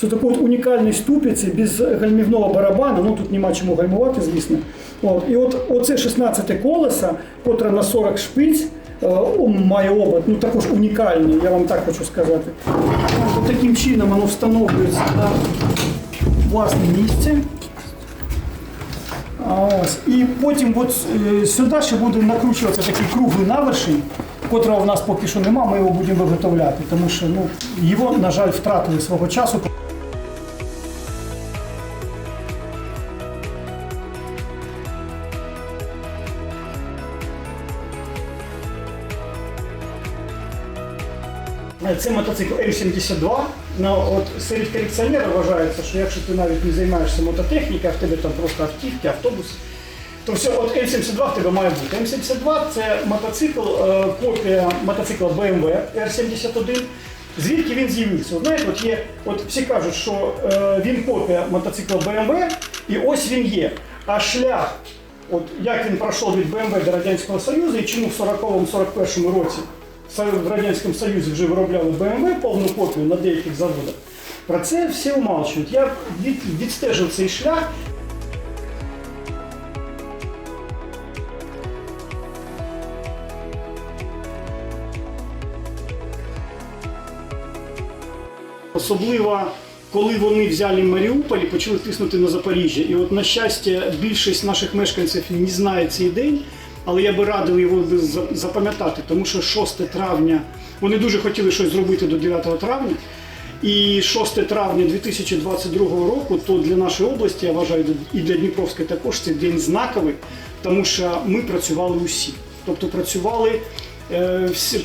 Це такий от унікальний ступиці без гальмівного барабану. Ну тут нема чому гальмувати, звісно. От. І от оце 16 колеса, котре на 40 шпиць, е, має обод, ну також унікальний, я вам так хочу сказати. От таким чином воно встановлюється на власне місце. Ось. І потім от, е, сюди ще буде накручуватися такий круглий навершень, котрого в нас поки що нема, ми його будемо виготовляти, тому що ну, його, на жаль, втратили свого часу. Це мотоцикл М72. Ну, от серед колекціонерів вважається, що якщо ти навіть не займаєшся мототехнікою, а в тебе там просто автівки, автобус, то все, от М72 в тебе має бути. М72 це мотоцикл, е, копія мотоцикла BMW R71. Звідки він з'явився? Знаєте, от є, от всі кажуть, що е, він копія мотоцикла BMW, і ось він є. А шлях, от як він пройшов від BMW до Радянського Союзу і чому в 40-41 році в Радянському Союзі вже виробляли BMW повну копію на деяких заводах. Про це всі умалчують. Я від, відстежив цей шлях. Особливо коли вони взяли Маріуполь і почали тиснути на Запоріжжя. І от, на щастя, більшість наших мешканців не знає цей день, але я би радив його запам'ятати, тому що 6 травня вони дуже хотіли щось зробити до 9 травня. І 6 травня 2022 року, то для нашої області, я вважаю, і для Дніпровської також це день знаковий, тому що ми працювали усі. Тобто працювали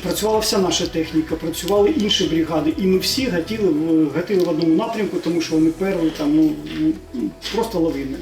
працювала вся наша техніка, працювали інші бригади, і ми всі гатили в гатили в одному напрямку, тому що вони перли там ну, просто лавини.